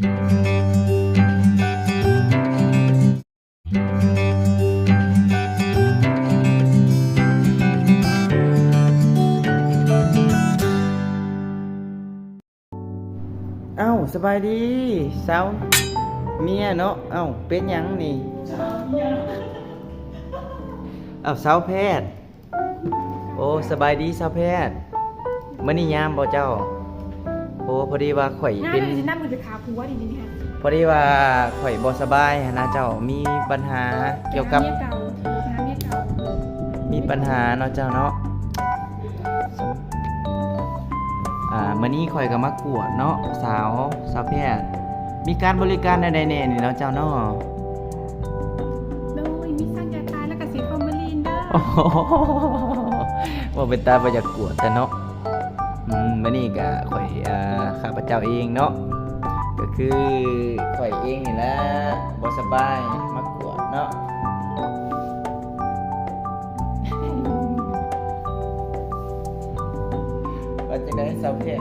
เอ้าสบายดีสาวเมียเนาะเอ้าเป็นหยังนี่เอ้าสาวแพทย์ โอ้สบายดีสาวแพทย์มื้อนี้ยามบ่เจ้า อ้พอดีว่าข่อยน่าเป็นจะนั่งมือจะขาผัวดีนี่ค่ะพอดีว่าข่อยบ่สบายหั้นนะเจ้ามีปัญหาเกี่ยวกับเมียเก่าหาเมียเก่ามีปัญหาเนาะเจ้าเนาะอ่ามื้อนี้ข่อยก็มากวดเนาะสาวสาวแพทย์มีการบริการใดๆแน่นี่เนาะเจ้าเนาะโดยมีสร้างยาตายแล้วก็เสียฟอร์มาลีนเด้อโอ้โหว่าเป็นตาประหยัดกวดแต่เนาะอื มมื่อนี้ก็ข่อยข้าพเจ้าเองเนาะก็คือข่อยเองนี่แหละบ่สบายมากวดเนาะว่าจะได้สาวเพศ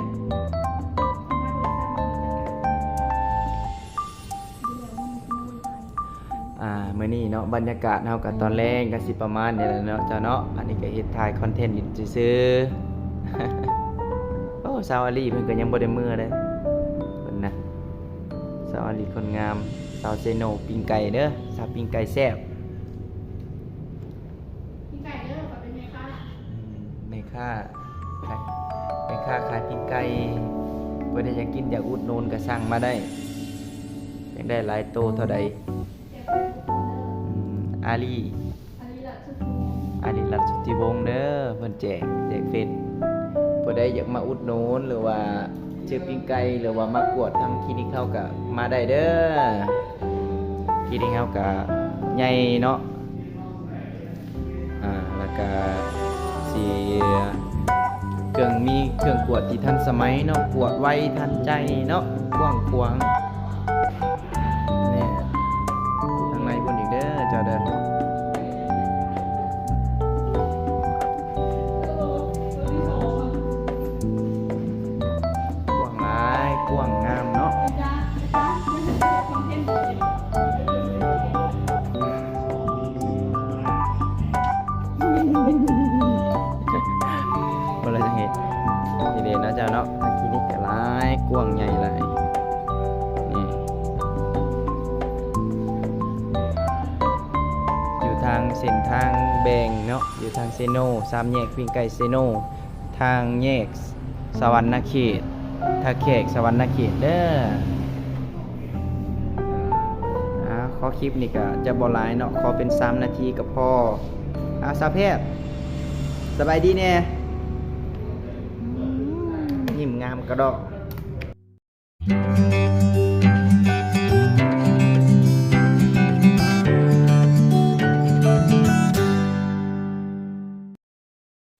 อ่ามื้อนี้เนาะบรรยากาศเฮาก็ตอนแรกก็สิประมาณนี้แหละเนาะเจ้าเนาะอันนี้ก็เฮ็ดถ่ายคอนเทนต์อยู่ซื่อ สาวอาลีเพิ่นก็ยังบ่ได้มือเด้เพิ่นนะสาวอาลีคนงามสาวเซโนปิ้งไก่เด้อสาวปิ้งไก่แซ่บพี่ไก่เด้อขอเป็นไงคะอืมแม่ค้าขายแม่ค้าขายปิ้งไก่เพิ่นได้อยากกินอยากอุดหนุนก็สั่งมาได้อยากได้หลายโตเท่าใดอืมอาลีอันนี้ละชุดอาลีรัตน์สุทธิวงศ์เด้อเพิ่นแจกแจกเฟซ ผู้ใดอยากมาอุดหนุนหรือว่าชื่อปิ้งไก่หรือว่ามากวดทางคลินิกเฮาก็มาได้เด้อคลินิกเฮาก็ใหญ่เนาะอ่าแล้วก็สิเครื่องมีเครื่องกวดที่ทันสมัยเนาะกวดไวทันใจเนาะกว้างขวาง จ้าเนาะทางคลินิกก็หลายกว้างใหญ่หลายนี่อยู่ทางเส้นทางแบงเนาะอยู่ทางเซโนสามแยกวิ่งไก่เซโนทางแยกสวรรณเขตทาแขกสวรรณเขตเด้ออขอคลิปนี่ก็จะบอลายเนาะขอเป็น3นาทีกับพ่ออาสาวแพทย์สบายดีเนี่ย cam cá đỏ